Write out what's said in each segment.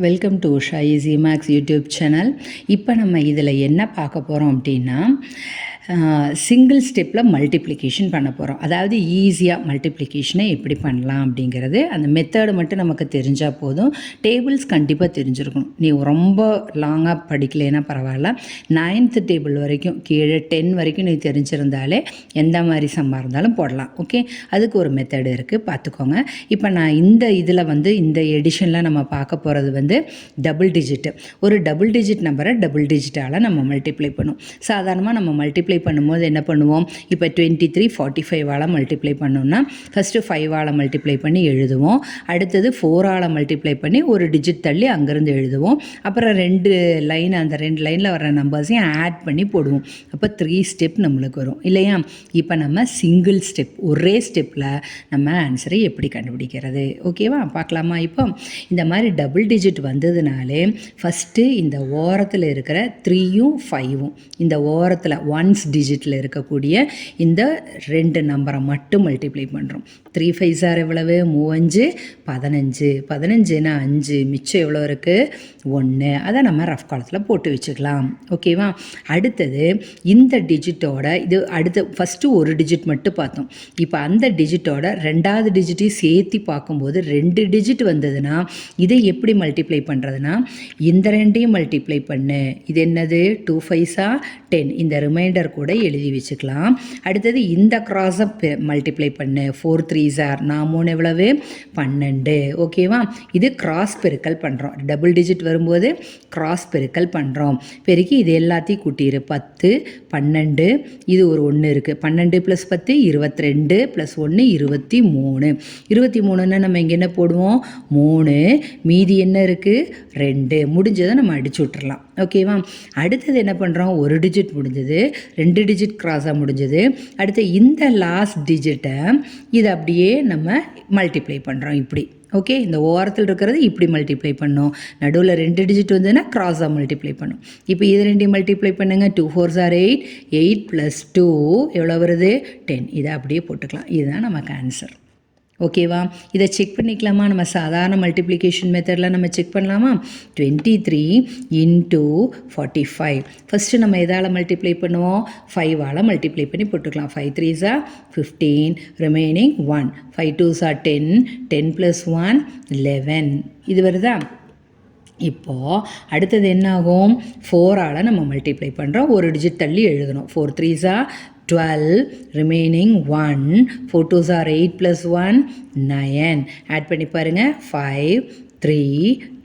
Welcome to Usha easy maths YouTube channel இப்போ நம்ம இதில் என்ன பார்க்க போகிறோம் அப்படின்னா சிங்கிள் ஸ்டெப்பில் மல்டிப்ளிகேஷன் பண்ண போகிறோம் அதாவது ஈஸியாக மல்டிப்ளிகேஷனை எப்படி பண்ணலாம் அப்படிங்கிறது அந்த மெத்தடு மட்டும் நமக்கு தெரிஞ்சால் போதும். டேபிள்ஸ் கண்டிப்பாக தெரிஞ்சிருக்கணும். நீ ரொம்ப லாங்காக படிக்கலைன்னா பரவாயில்ல. நைன்த்து டேபிள் வரைக்கும் கீழே டென் வரைக்கும் நீ தெரிஞ்சிருந்தாலே எந்த மாதிரி சம்மாக இருந்தாலும் போடலாம். ஓகே அதுக்கு ஒரு மெத்தடு இருக்குது பார்த்துக்கோங்க. இப்போ நான் இந்த இதில் வந்து இந்த எடிஷனில் நம்ம பார்க்க போகிறது வந்து டபுள் டிஜிட்டு ஒரு டபுள் டிஜிட் நம்பரை டபுள் டிஜிட்டால் நம்ம மல்டிப்ளை பண்ணும். சாதாரணமாக நம்ம மல்டிப்ளை பண்ணும்போது என்ன பண்ணுவோம்? இப்போ டுவெண்ட்டி த்ரீ ஃபார்ட்டி ஃபைவால் மல்டிப்ளை பண்ணோம்னா ஃபஸ்ட்டு ஃபைவால் மல்டிப்ளை பண்ணி எழுதுவோம். அடுத்தது ஃபோரால் மல்டிப்ளை பண்ணி ஒரு டிஜிட் தள்ளி அங்கேருந்து எழுதுவோம். அப்புறம் ரெண்டு லைன் அந்த ரெண்டு லைனில் வர நம்பர்ஸையும் ஆட் பண்ணி போடுவோம். அப்போ த்ரீ ஸ்டெப் நம்மளுக்கு வரும். இல்லையா? இப்போ நம்ம சிங்கிள் ஸ்டெப் ஒரே ஸ்டெப்பில் நம்ம ஆன்சரை எப்படி கண்டுபிடிக்கிறது? ஓகேவா பார்க்கலாமா இப்போ? இந்த மாதிரி டபுள் டிஜிட் வந்ததுனாலே ஃபஸ்ட்டு இந்த ஓரத்தில் இருக்கிற த்ரீயும் ஃபைவும் இந்த ஓரத்தில் ஒன் டிஜிட்டில் இருக்கக்கூடிய இந்த ரெண்டு நம்பரை மட்டும் மல்டிப்ளை பண்ணுறோம் த்ரீ ஃபைவ் சார் எவ்வளவு? மூவஞ்சு. பதினஞ்சு. பதினஞ்சுனா அஞ்சு. மிச்சம் எவ்வளோ இருக்குது ஒன்று அதை நம்ம ரஃப் காலத்தில் போட்டு வச்சுக்கலாம். ஓகேவா அடுத்தது இந்த டிஜிட்டோட இது அடுத்த ஃபஸ்ட்டு ஒரு டிஜிட் மட்டும் பார்த்தோம். இப்போ அந்த டிஜிட்டோட ரெண்டாவது டிஜிட்டையும் சேர்த்து பார்க்கும்போது ரெண்டு டிஜிட் வந்ததுன்னா இதை எப்படி மல்டிப்ளை பண்ணுறதுனா இந்த ரெண்டையும் மல்டிப்ளை பண்ணு. இது என்னது? டூ ஃபைவ்ஸா டென் இந்த ரிமைண்டர் கூட எழுதி வச்சுக்கலாம். அடுத்தது இந்த க்ராஸை மல்டிப்ளை பண்ணு. ஃபோர் த்ரீ சார் நான் மூணு எவ்வளவு? பன்னெண்டு. ஓகேவா இது கிராஸ் பெருக்கல் பண்ணுறோம் டபுள் டிஜிட் வரும்போது கிராஸ் பெருக்கல் பண்ணுறோம் பெருக்கி இது எல்லாத்தையும் கூட்டிடு பத்து பன்னெண்டு இது ஒரு ஒன்று இருக்குது பன்னெண்டு ப்ளஸ் பத்து இருபத்தி ரெண்டு ப்ளஸ் ஒன்று இருபத்தி மூணு இருபத்தி மூணுன்னா நம்ம இங்கே என்ன போடுவோம்? மூணு. மீதி என்ன இருக்குது ரெண்டு. முடிஞ்சதை நம்ம அடிச்சு விட்டுறலாம். ஓகேவா அடுத்தது என்ன பண்ணுறோம் ஒரு டிஜிட் முடிஞ்சது. ரெண்டு டிஜிட் கிராஸாக முடிஞ்சது. அடுத்து இந்த லாஸ்ட் டிஜிட்டை இதை அப்படியே நம்ம மல்டிப்ளை பண்ணுறோம் இப்படி. ஓகே இந்த ஓரத்தில் இருக்கிறது இப்படி மல்டிப்ளை பண்ணும். நடுவில் ரெண்டு டிஜிட் வந்ததுன்னா க்ராஸாக மல்டிப்ளை பண்ணும். இப்போ இது ரெண்டையும் மல்டிப்ளை பண்ணுங்கள் two four are eight eight plus two எவ்வளோ வருது? டென் இதை அப்படியே போட்டுக்கலாம். இதுதான் நமக்கு ஆன்சர் ஓகேவா? இதை செக் பண்ணிக்கலாமா? நம்ம சாதாரண மல்டிப்ளிகேஷன் மெத்தடில் நம்ம செக் பண்ணலாமா? Twenty three into forty five first நம்ம எதால் மல்டிப்ளை பண்ணுவோம்? ஃபைவால் மல்டிப்ளை பண்ணி போட்டுக்கலாம். Five த்ரீஸா fifteen remaining one five டூஸா ten ten plus one eleven இது வருதா? இப்போது அடுத்தது என்னாகும்? ஃபோரால் நம்ம மல்டிப்ளை பண்ணுறோம் ஒரு டிஜிட் தள்ளி எழுதணும். Four த்ரீஸா twelve remaining one four twos are eight plus one nine add பண்ணி பாருங்கள் ஃபைவ் த்ரீ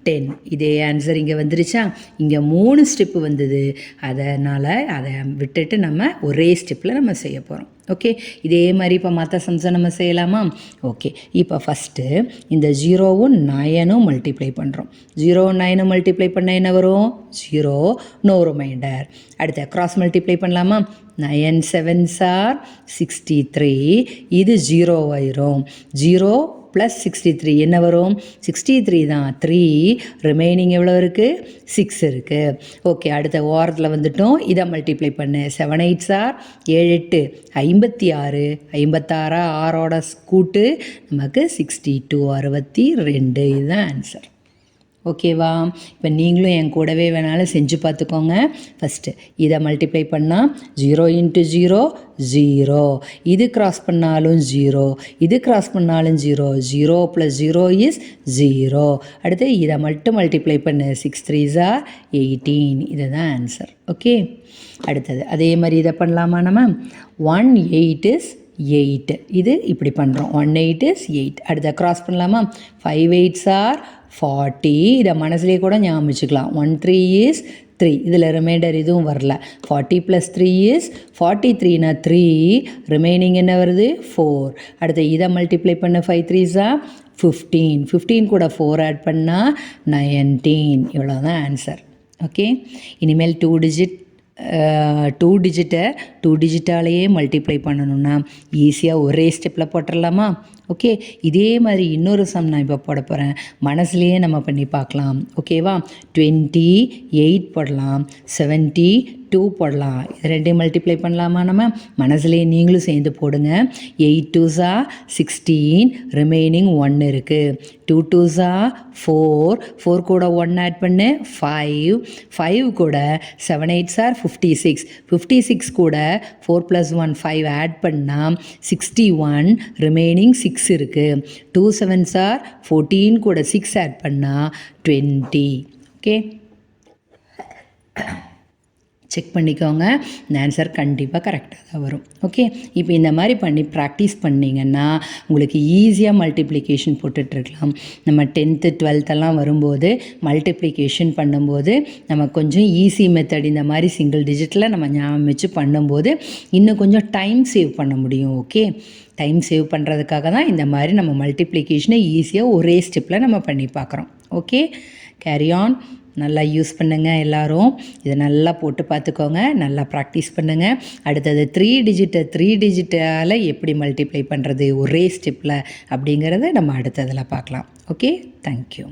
டென் இதே ஆன்சர் இங்கே வந்துருச்சா? இங்கே மூணு ஸ்டெப்பு வந்தது. அதனால் அதை விட்டுட்டு நம்ம ஒரே ஸ்டெப்பில் நம்ம செய்ய போகிறோம் ஓகே இதே மாதிரி இப்போ மற்ற சம்ஸை நம்ம செய்யலாமா? ஓகே இப்போ ஃபஸ்ட்டு இந்த ஜீரோவும் நயனும் மல்டிப்ளை பண்ணுறோம் ஜீரோ நயனும் மல்டிப்ளை பண்ணால் என்ன வரும்? ஜீரோ நோ ரிமைண்டர் அடுத்த க்ராஸ் மல்டிப்ளை பண்ணலாமா? Nine seven sir sixty three இது ஜீரோ ஆயிரும். ஜீரோ ப்ளஸ் சிக்ஸ்டி த்ரீ என்ன வரும்? சிக்ஸ்டி த்ரீ தான். த்ரீ ரிமைனிங் எவ்வளோ இருக்குது சிக்ஸ் இருக்குது ஓகே அடுத்த ஓரத்தில் வந்துட்டோம். இதை மல்டிப்ளை பண்ணு. செவன் எயிட் சார் ஏழு எட்டு. ஐம்பத்தி ஆறு. ஐம்பத்தாறா ஆறோட கூட்டு நமக்கு சிக்ஸ்டி டூ அறுபத்தி ரெண்டு. இதுதான் ஆன்சர் ஓகேவா? இப்போ நீங்களும் என் கூடவே வேணாலும் செஞ்சு பார்த்துக்கோங்க. ஃபஸ்ட்டு இதை மல்டிப்ளை பண்ணால் ஜீரோ இன்ட்டு ஜீரோ ஜீரோ இது கிராஸ் பண்ணாலும் ஜீரோ இது கிராஸ் பண்ணாலும் zero zero plus zero is zero அடுத்து இதை மட்டும் மல்டிப்ளை பண்ணு. சிக்ஸ் த்ரீ ஜார் எயிட்டீன் இதுதான் ஆன்சர் ஓகே அடுத்தது அதே மாதிரி இதை பண்ணலாமா நம்ம? ஒன் எயிட் இஸ் எயிட்டு இது இப்படி பண்ணுறோம் ஒன் எயிட் இஸ் எயிட் அடுத்த க்ராஸ் பண்ணலாமா? ஃபைவ் எயிட்ஸ் ஆர் ஃபார்ட்டி இதை மனசுலேயே கூட ஞாபகம் வச்சுக்கலாம். ஒன் த்ரீ இஸ் த்ரீ இதில் ரிமைண்டர் இதுவும் வரல. Forty plus three is forty த்ரீனா three remaining என்ன வருது? ஃபோர் அடுத்து இதை மல்டிப்ளை பண்ண ஃபைவ் த்ரீஸா ஃபிஃப்டீன் ஃபிஃப்டீன் கூட ஃபோர் ஆட் பண்ணால் நயன்டீன் இவ்வளோ தான் ஆன்சர் ஓகே இனிமேல் டூ டிஜிட் டூ டிஜிட்டை டூ டிஜிட்டாலேயே மல்டிப்ளை பண்ணணும்னா ஈஸியாக ஒரே ஸ்டெப்பில் போட்டுடலாமா ஓகே? இதே மாதிரி இன்னொரு சம் நான் இப்போ போட போகிறேன் மனசுலேயே நம்ம பண்ணி பார்க்கலாம். ஓகேவா டுவெண்ட்டி எயிட் போடலாம். செவன்ட்டி டூ போடலாம். இது ரெண்டையும் மல்டிப்ளை பண்ணலாமா நம்ம? மனசுலேயே நீங்களும் சேர்ந்து போடுங்க. எயிட் டூஸா சிக்ஸ்டீன் ரிமைனிங் ஒன் இருக்குது டூ டூஸா ஃபோர் ஃபோர் கூட ஒன் ஆட் பண்ணு. ஃபைவ் ஃபைவ் கூட seven eight sir fifty six fifty six கூட four plus one five add பண்ணால் sixty one remaining six six இருக்குது டூ செவன் சார் ஃபோர்டீன் கூட six add பண்ணால் டுவெண்ட்டி ஓகே செக் பண்ணிக்கோங்க. இந்த ஆன்சர் கண்டிப்பாக கரெக்டாக தான் வரும். ஓகே இப்போ இந்த மாதிரி பண்ணி ப்ராக்டிஸ் பண்ணிங்கன்னா உங்களுக்கு ஈஸியாக மல்டிப்ளிகேஷன் போட்டுட்ருக்கலாம். நம்ம டென்த்து டுவெல்த்தெல்லாம் வரும்போது மல்டிப்ளிகேஷன் பண்ணும்போது நம்ம கொஞ்சம் ஈஸி மெத்தட் இந்த மாதிரி சிங்கிள் டிஜிட்டில் நம்ம ஞாபகம் வச்சு பண்ணும்போது இன்னும் கொஞ்சம் டைம் சேவ் பண்ண முடியும். ஓகே டைம் சேவ் பண்ணுறதுக்காக தான் இந்த மாதிரி நம்ம மல்டிப்ளிகேஷனை ஈஸியாக ஒரே ஸ்டெப்பில் நம்ம பண்ணி பார்க்குறோம். ஓகே கேரி ஆன் நல்லா யூஸ் பண்ணுங்கள் எல்லோரும். இதை நல்லா போட்டு பார்த்துக்கோங்க நல்லா ப்ராக்டிஸ் பண்ணுங்கள் அடுத்தது த்ரீ டிஜிட்டை த்ரீ டிஜிட்டால் எப்படி மல்டிப்ளை பண்ணுறது ஒரே ஸ்டெப்பில் அப்படிங்கிறத நம்ம அடுத்ததில் பார்க்கலாம் ஓகே தேங்க்யூ